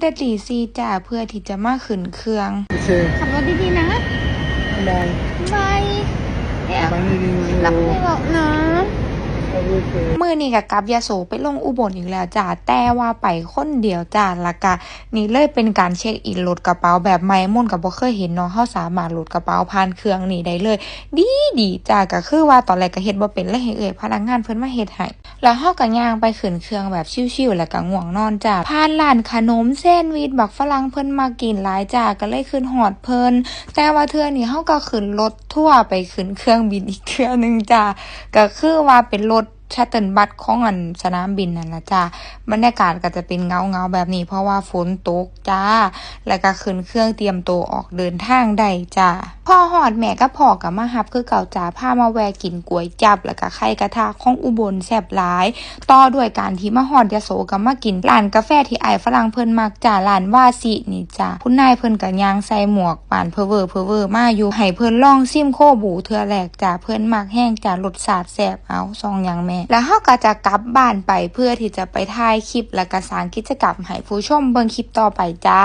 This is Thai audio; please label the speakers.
Speaker 1: แต่ตีซีจ้าเพื่อที่จะมาขึ้นเครื่อง
Speaker 2: โอเค
Speaker 3: ขับรถดีๆนะ
Speaker 2: บาย
Speaker 3: บายเนี่ย
Speaker 2: บายดีๆ
Speaker 3: รักไม่บอกนะ
Speaker 1: มื่อนี้กับกับยาโสไปลงอุบลอีกแล้วจ้าแต่ว่าไปคนเดียวจ้าละกะนี่เลยเป็นการเช็คอินโหลดกระเป๋าแบบใหม่มุ่นกับบ่เคยเห็นเนาะเฮาสามารถโหลดกระเป๋าผ่านเครื่องนี่ได้เลย ดีดีจ้าก็คือว่าตอนแรกก็เฮ็ดบ่เป็นเลยให้เอ่ยพนักงานเพิ่นมาเฮ็ดให้แล้วเฮาก็ย่างไปขึ้นเครื่องแบบชิวๆแล้วก็ง่วงนอนจ้าผ่านร้านขนมแซนด์วิชบักฝรั่งเพิ่นมากินหลายจ้าก็เลยขึ้นฮอดเพิ่นแต่ว่าเทื่อนี้เฮาก็ขึ้นรถทั่วไปขึ้นเครื่องบินอีกเทื่อหนึงจ้าก็คือว่าเป็นรถ ชัตเติลบัสของอันสนามบินนั่นละจ้าบรรยากาศก็จะเป็นเงาเงาแบบนี้ เพราะว่าฝนตกจ้า แล้วก็ขึ้นเครื่องเตรียมตัวออกเดินทางได้จ้าพ่อหอดแม่ก็พอกับมาฮับคือเก่าจ้าพามาแวกินก๋วยจับ แล้วก็ไข่กระทะของอุบลแซ่บหลาย ต่อด้วยการที่มาหอดยาโสกับมากินร้านกาแฟที่ไอฝรั่งเพิ่นมักจ้าร้านว่าสินี่จ้าคุณนายเพิ่นก็ย่างใส่หมวกปานเพอเวอร์เพอเวอร์มาอยู่ให้เพิ่นลองซิมโคบูเทือแรกจ้าเพิ่นมักแห้งจ้ารสชาติแซ่บเอาซองหยังแม่แล้วเฮาก็จะกลับบ้านไปเพื่อที่จะไปถ่ายคลิปและก็สร้างกิจกรรมให้ผู้ชมเบิ่งคลิปต่อไปจ้า